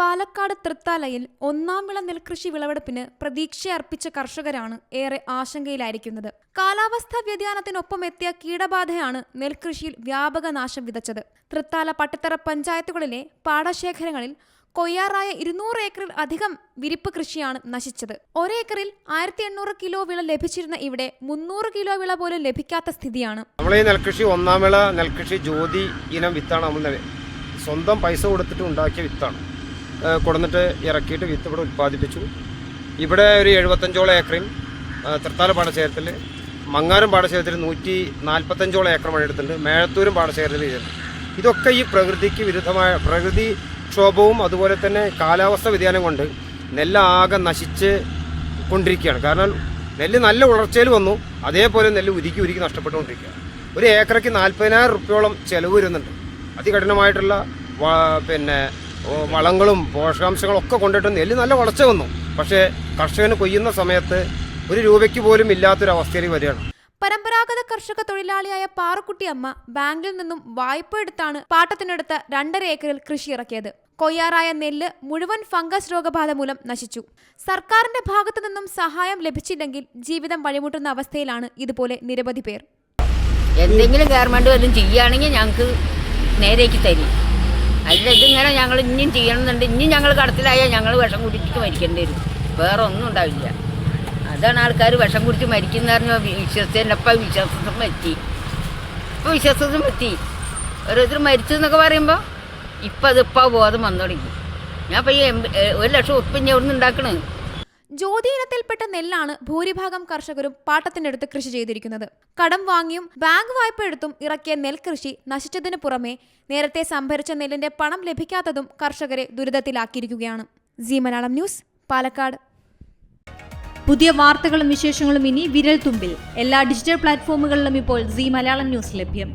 പാലക്കാട് തൃത്താലയിൽ ഒന്നാം വിള നെൽകൃഷി വിളവെടുപ്പിന് പ്രതീക്ഷയർപ്പിച്ച കർഷകരാണ് ഏറെ ആശങ്കയിലായിരിക്കുന്നത്. കാലാവസ്ഥാ വ്യതിയാനത്തിനൊപ്പം എത്തിയ കീടബാധയാണ് നെൽകൃഷിയിൽ വ്യാപക നാശം വിതച്ചത്. തൃത്താല പട്ടത്തറ പഞ്ചായത്തുകളിലെ പാടശേഖരങ്ങളിൽ കൊയ്യാറായ ഇരുന്നൂറ് ഏക്കറിൽ അധികം വിരിപ്പ് കൃഷിയാണ് നശിച്ചത്. ഒരേക്കറിൽ ആയിരത്തി എണ്ണൂറ് കിലോ വിള ലഭിച്ചിരുന്ന ഇവിടെ മുന്നൂറ് കിലോ വിള പോലും ലഭിക്കാത്ത സ്ഥിതിയാണ്. നമ്മൾ നെൽകൃഷി ഒന്നാം വിള നെൽകൃഷി ജ്യോതി ഇനം വിത്താണ് നമ്മൾ സ്വന്തം പൈസ കൊടുത്തിട്ട് ഉണ്ടാക്കിയ വിത്താണ്. കൊടുന്നിട്ട് ഇറക്കിയിട്ട് വിത്ത് ഇവിടെ ഉൽപ്പാദിപ്പിച്ചു. ഇവിടെ ഒരു എഴുപത്തഞ്ചോളം ഏക്കറും ഏഹ് തൃത്താല പാടശേഖരത്തിൽ മങ്ങാരം പാടശേഖരത്തിൽ നൂറ്റി നാൽപ്പത്തഞ്ചോളം ഏക്കർ മഴയെടുത്തിട്ടുണ്ട്. മേഴത്തൂരും പാടശേഖരത്തിൽ ചെയ്തിട്ടുണ്ട്. ഇതൊക്കെ ഈ പ്രകൃതിക്ക് വിരുദ്ധമായ പ്രകൃതി ക്ഷോഭവും അതുപോലെ തന്നെ കാലാവസ്ഥ വ്യതിയാനം കൊണ്ട് നെല്ലാകെ നശിച്ച് കൊണ്ടിരിക്കുകയാണ്. കാരണം നെല്ല് നല്ല ഉളർച്ചയിൽ വന്നു അതേപോലെ നെല്ല് ഉരുക്കി ഉരുക്കി നഷ്ടപ്പെട്ടുകൊണ്ടിരിക്കുകയാണ്. ഒരു ഏക്കറയ്ക്ക് നാൽപ്പതിനായിരം റുപ്യോളം ചിലവ് വരുന്നുണ്ട്. അതികഠിനമായിട്ടുള്ള പിന്നെ വളങ്ങളും പോഷകാംശങ്ങളും ഒക്കെ കൊണ്ടിട്ട് നെല്ല് നല്ല വളർച്ച വന്നു. പക്ഷേ കർഷകന് കൊയ്യുന്ന സമയത്ത് ഒരു രൂപയ്ക്ക് പോലും ഇല്ലാത്തൊരവസ്ഥയിൽ വരികയാണ്. പരമ്പരാഗത കർഷക തൊഴിലാളിയായ പാറക്കുട്ടി അമ്മ ബാങ്കിൽ നിന്നും വായ്പ എടുത്താണ് പാട്ടത്തിനടുത്ത് രണ്ടര ഏക്കറിൽ കൃഷി ഇറക്കിയത്. കൊയ്യാറായ നെല്ല് മുഴുവൻ ഫംഗസ് രോഗബാധ മൂലം നശിച്ചു. സർക്കാരിന്റെ ഭാഗത്തു നിന്നും സഹായം ലഭിച്ചില്ലെങ്കിൽ ജീവിതം വഴിമുട്ടുന്ന അവസ്ഥയിലാണ് ഇതുപോലെ നിരവധി പേർ. എന്തെങ്കിലും ഗവൺമെന്റ് വല്ലതും ചെയ്യുകയാണെങ്കിൽ ഞങ്ങൾക്ക് നേരേക്ക് തരും. അല്ല ഇതിങ്ങനെ ഞങ്ങൾ ഇനിയും ചെയ്യണമെന്നുണ്ട്. ഇനിയും ഞങ്ങൾ കടത്തിലായാൽ ഞങ്ങൾ വിഷം കുടിച്ചിട്ട് മരിക്കേണ്ടി വരും. വേറെ ഒന്നും ഉണ്ടാവില്ല. അതാണ് ആൾക്കാർ വിഷം കുടിച്ച് മരിക്കുന്ന പറഞ്ഞാൽ വിശ്വസിച്ചപ്പം വിശ്വാസത്തും പറ്റി. ഇപ്പം വിശ്വാസത്തും പറ്റി. ഓരോരുത്തർ മരിച്ചു എന്നൊക്കെ പറയുമ്പോൾ ഇപ്പം അതിപ്പോൾ ബോധം വന്നു തുടങ്ങി ഞാൻ ഇപ്പം ഈ ഒരു ലക്ഷം ഉപ്പിഞ്ഞ് എവിടെ നിന്ന് ഉണ്ടാക്കണേ? ജ്യോതി ഇനത്തിൽപ്പെട്ട നെല്ലാണ് ഭൂരിഭാഗം കർഷകരും പാട്ടത്തിനടുത്ത് കൃഷി ചെയ്തിരിക്കുന്നത്. കടം വാങ്ങിയും ബാങ്ക് വായ്പ എടുത്തും ഇറക്കിയ നെൽകൃഷി നശിച്ചതിനു പുറമെ നേരത്തെ സംഭരിച്ച നെല്ലിന്റെ പണം ലഭിക്കാത്തതും കർഷകരെ ദുരിതത്തിലാക്കിയിരിക്കുകയാണ്. G Malayalam news Palakkad. പുതിയ വാർത്തകളും വിശേഷങ്ങളും ഇനി വിരൽ തുമ്പിൽ എല്ലാ ഡിജിറ്റൽ പ്ലാറ്റ്ഫോമുകളിലും ഇപ്പോൾ സി മലയാളം ന്യൂസ് ലഭ്യം.